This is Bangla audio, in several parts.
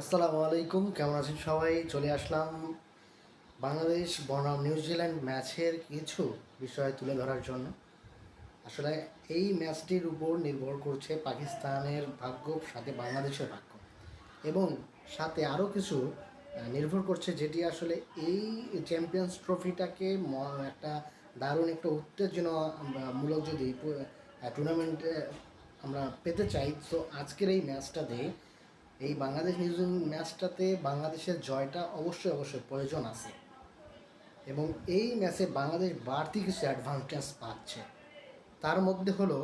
আসসালামু আলাইকুম, কেমন আছেন সবাই? চলে আসলাম বাংলাদেশ, বনাম নিউজিল্যান্ড ম্যাচের কিছু বিষয় তুলে ধরার জন্য। আসলে এই ম্যাচটির উপর নির্ভর করছে পাকিস্তানের ভাগ্য, সাথে বাংলাদেশের ভাগ্য। এবং সাথে আরও কিছু নির্ভর করছে যেটি আসলে এই চ্যাম্পিয়ন্স ট্রফিটাকে একটা দারুণ, একটা উত্তেজনামূলক যদি টুর্নামেন্টে আমরা পেতে চাই, তো আজকের এই ম্যাচটাতে এই বাংলাদেশ নিউজিল্যান্ড ম্যাচটাতে বাংলাদেশের জয়টা অবশ্যই অবশ্যই প্রয়োজন আছে। এবং এই ম্যাচে বাংলাদেশ বাড়তি কিছু অ্যাডভান্টেজ পাচ্ছে। তার মধ্যে হলো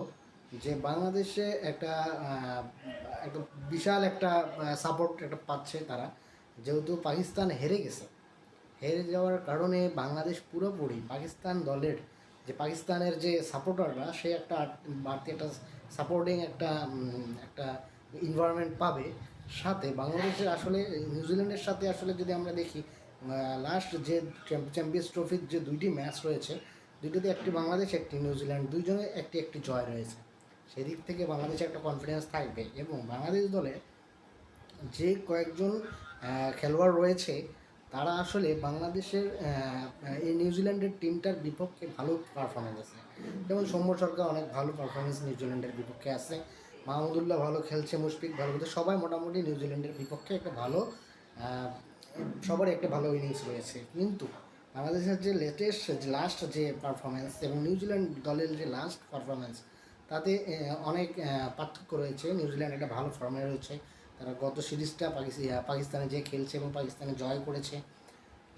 যে বাংলাদেশে একটা একটা বিশাল একটা সাপোর্ট একটা পাচ্ছে তারা। যেহেতু পাকিস্তান হেরে গেছে। হেরে যাওয়ার কারণে বাংলাদেশ পুরোপুরি পাকিস্তান দলের যে পাকিস্তানের যে সাপোর্টাররা সে একটা বাড়তি একটা সাপোর্টিং একটা একটা ইনভায়রনমেন্ট পাবে। সাথে, বাংলাদেশের আসলে, নিউজিল্যান্ডের সাথে আসলে যদি আমরা দেখি লাস্ট যে চ্যাম্পিয়ন্স ট্রফির যে দুইটি ম্যাচ রয়েছে, দুইটিতে একটি বাংলাদেশ, একটি নিউজিল্যান্ড, দুইজনে একটি একটি জয় রয়েছে। সেদিক থেকে বাংলাদেশে একটা কনফিডেন্স থাকবে এবং বাংলাদেশ দলে যে কয়েকজন খেলোয়াড় রয়েছে, তারা আসলে বাংলাদেশের এই নিউজিল্যান্ডের টিমটার বিপক্ষে ভালো পারফরমেন্স আছে। যেমন সৌম্য সরকার অনেক ভালো পারফরমেন্স নিউজিল্যান্ডের বিপক্ষে আছে। মাহমুদুল্লাহ ভালো খেলছে, মুশফিক ভালো খেলছে, সবাই মোটামুটি নিউজিল্যান্ডের বিপক্ষে একটা ভালো সবারই একটা ভালো ইনিংস রয়েছে। কিন্তু বাংলাদেশের যে লেটেস্ট লাস্ট যে পারফরমেন্স এবং নিউজিল্যান্ড দলের যে লাস্ট পারফরমেন্স তাতে অনেক পার্থক্য রয়েছে। নিউজিল্যান্ড একটা ভালো ফর্মে রয়েছে। তারা গত সিরিজটা পাকিস্তান পাকিস্তানে যে খেলছে এবং পাকিস্তানে জয় করেছে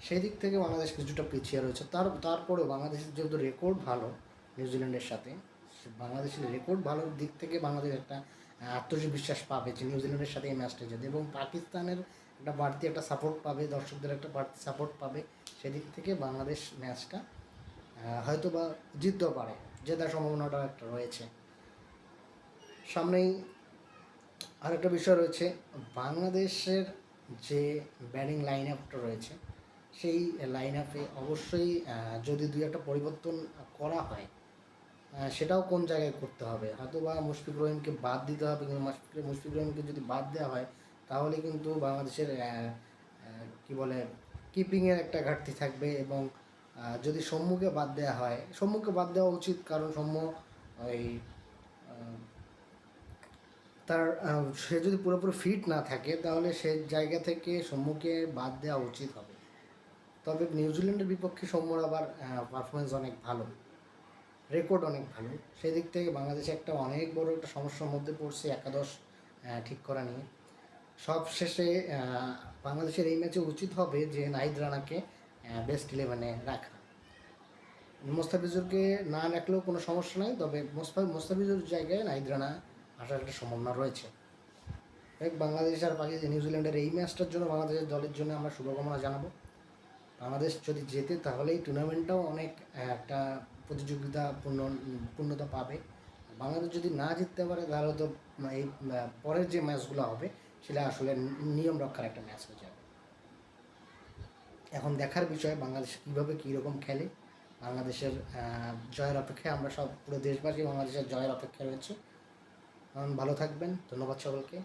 সেই দিক থেকে বাংলাদেশ কিছুটা পিছিয়ে রয়েছে। তার, তারপরেও বাংলাদেশের যেহেতু রেকর্ড ভালো নিউজিল্যান্ডের সাথে বাংলাদেশের রেকর্ড ভালোর দিক থেকে বাংলাদেশ একটা আত্মবিশ্বাস পাবে যে নিউজিল্যান্ডের সাথে এই ম্যাচটা যেতে এবং পাকিস্তানের একটা বাড়তি একটা সাপোর্ট পাবে, দর্শকদের একটা বাড়তি সাপোর্ট পাবে, সেদিক থেকে বাংলাদেশ ম্যাচটা হয়তো বা জিততেও পারে, জেতার সম্ভাবনাটা একটা রয়েছে। সামনেই আরেকটা বিষয় রয়েছে, বাংলাদেশের যে ব্যাটিং লাইন আপটা রয়েছে, সেই লাইন আপে অবশ্যই যদি দুই একটা পরিবর্তন করা হয় সেটাও কোন জায়গায় করতে হবে? হয়তো বা মুশফিক রহিমকে বাদ দিতে হবে কিন্তু মুশফিক রহিমকে যদি বাদ দেওয়া হয়, তাহলে কিন্তু বাংলাদেশের কি বলে কিপিংয়ের একটা ঘাটতি থাকবে এবং যদি সম্মুখে বাদ দেওয়া হয়, সম্মুখে বাদ দেওয়া উচিত কারণ সম্মু ওই তার সে যদি পুরোপুরি ফিট না থাকে, তাহলে সে জায়গা থেকে সম্মুখে বাদ দেওয়া উচিত হবে। তবে নিউজিল্যান্ডের বিপক্ষে সৌম্যর আবার পারফরমেন্স অনেক ভালো। রেকর্ড অনেক ভালো। সেই দিক থেকে বাংলাদেশে একটা অনেক বড় একটা সমস্যার মধ্যে পড়ছে, একাদশ ঠিক করা নিয়ে। সব শেষে বাংলাদেশের এই ম্যাচে উচিত হবে যে নাহিদ রানাকে বেস্ট ইলেভেনে রাখা। মোস্তাফিজুরকে না রাখলেও কোনো সমস্যা নাই, তবে মোস্তা, মোস্তাফিজুর জায়গায় নাহিদ রানা আসার একটা সম্ভাবনা রয়েছে। বাংলাদেশ আর পাকিস্তান নিউজিল্যান্ডের এই ম্যাচটার জন্য বাংলাদেশের দলের জন্য আমরা শুভকামনা জানাব। বাংলাদেশ যদি জেতে তাহলে এই টুর্নামেন্টটাও অনেক একটা প্রতিযোগিতা পূর্ণ পূর্ণতা পাবে। বাংলাদেশ যদি না জিততে পারে, তাহলে তো এই পরের যে ম্যাচগুলো হবে, সেটা আসলে নিয়ম রক্ষার একটা ম্যাচ হয়ে যাবে। এখন দেখার বিষয়, বাংলাদেশ কীভাবে কীরকম খেলে। বাংলাদেশের জয়ের অপেক্ষায় আমরা সব, পুরো দেশবাসী বাংলাদেশের জয়ের অপেক্ষায় রয়েছে। ভালো থাকবেন। ধন্যবাদ সকলকে।